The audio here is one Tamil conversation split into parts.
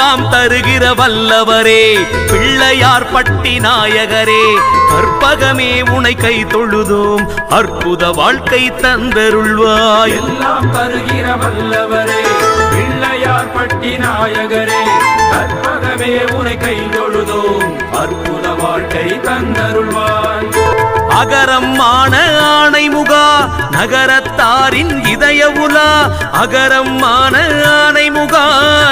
எல்லாம் தருகிற வல்லவரே பிள்ளையார் பட்டி நாயகரே கற்பகமே உனை கை தொழுதோம் அற்புத வாழ்க்கை தந்தருள்வாய். எல்லாம் தருகிற வல்லவரே பிள்ளையார் பட்டி நாயகரே கற்பகமே உனை கை தொழுதோம் அற்புத வாழ்க்கை தந்தருள்வாய். அகரம் ஆன ஆணைமுகா நகரத்தாரின் இதய உலா அகரம் ஆனைமுகா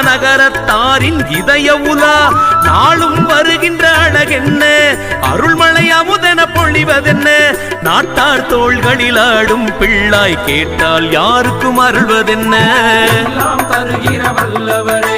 நகரத்தாரின் இதய உலா. நாளும் வருகின்ற அழகென்ன அருள்மழை அமுதென பொழிவதென்ன. நாட்டார் தோள்களில் ஆடும் பிள்ளாய் கேட்டால் யாருக்கும் அருள்வதென்ன? தருகிற வல்லவரே.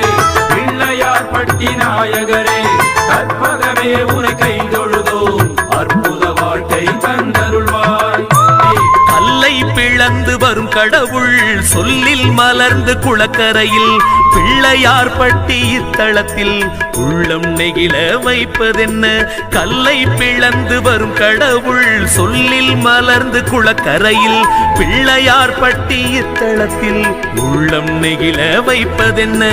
கடவுள் சொல்லில் மலர்ந்து குளக்கரையில் பிள்ளையார் பட்டி இத்தளத்தில் உள்ளம் நெகிழ வைப்பதென்ன? கல்லை பிளந்து வரும் கடவுள் சொல்லில் மலர்ந்து குளக்கரையில் பிள்ளையார் பட்டி இத்தளத்தில் உள்ளம் நெகிழ வைப்பதென்ன?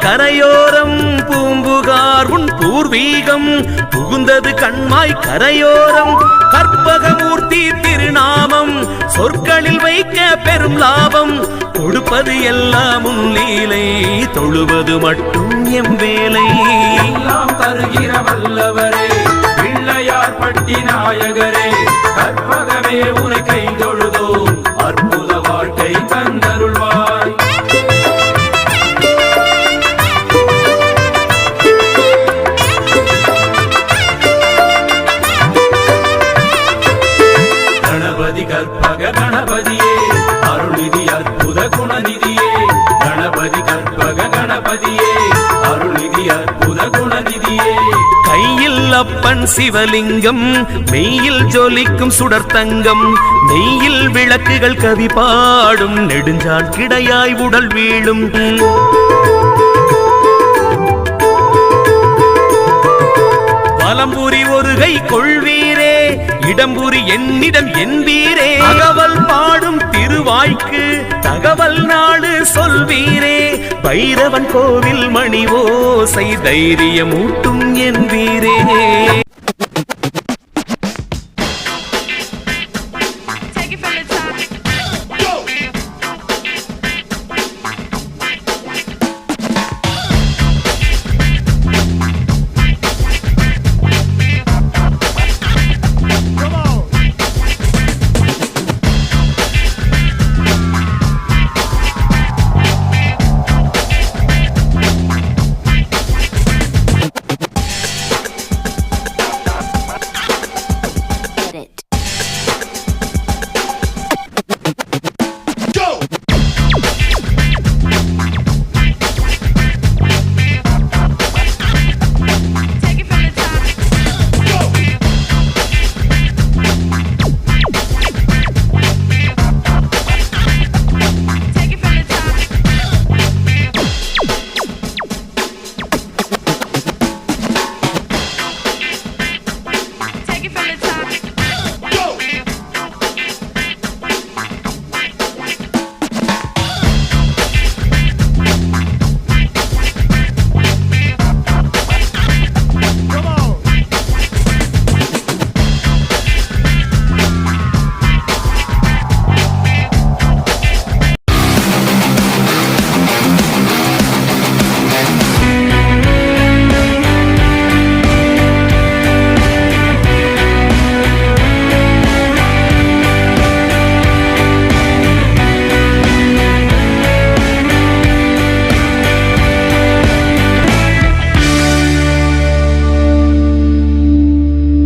கரையோரம் பூம்புகார் உன் பூர்வீகம். புகுந்தது கண்மாய் கரையோரம். கற்பகமூர்த்தி திருநாமம். சொற்களில் வைக்க பெரும் லாபம். கொடுப்பது எல்லாம் உன் லீலை தொழுவது மட்டும் எம் வேலை. எல்லாம் தருகிற வல்லவரே பிள்ளையார் பட்டி நாயகரே கற்பகமே உனை கை தொழுதோம். அற்புத வாழ்க்கை தந்தருள்வாய் கணபதியே அருள்நிதி அற்புத குணநிதியே. கணபதி கற்பக கணபதியே அருள்நிதி அற்புத குணநிதியே. கையில் அப்பன் சிவலிங்கம் மெய்யில் ஜொலிக்கும் சுடர்த்தங்கம் மெய்யில் விளக்குகள் கவி பாடும் நெடுஞ்சான் கிடையாய் உடல் வீழும். பலம்புரி ஒரு கை கொள்வீரே இடம்புரி என்னிடம் என்பீரே. தகவல் பாடும் திருவாய்க்கு தகவல் நாடு சொல்வீரே. பைரவன் கோவில் மணி ஓசை தைரியமூட்டும் என்பீரே.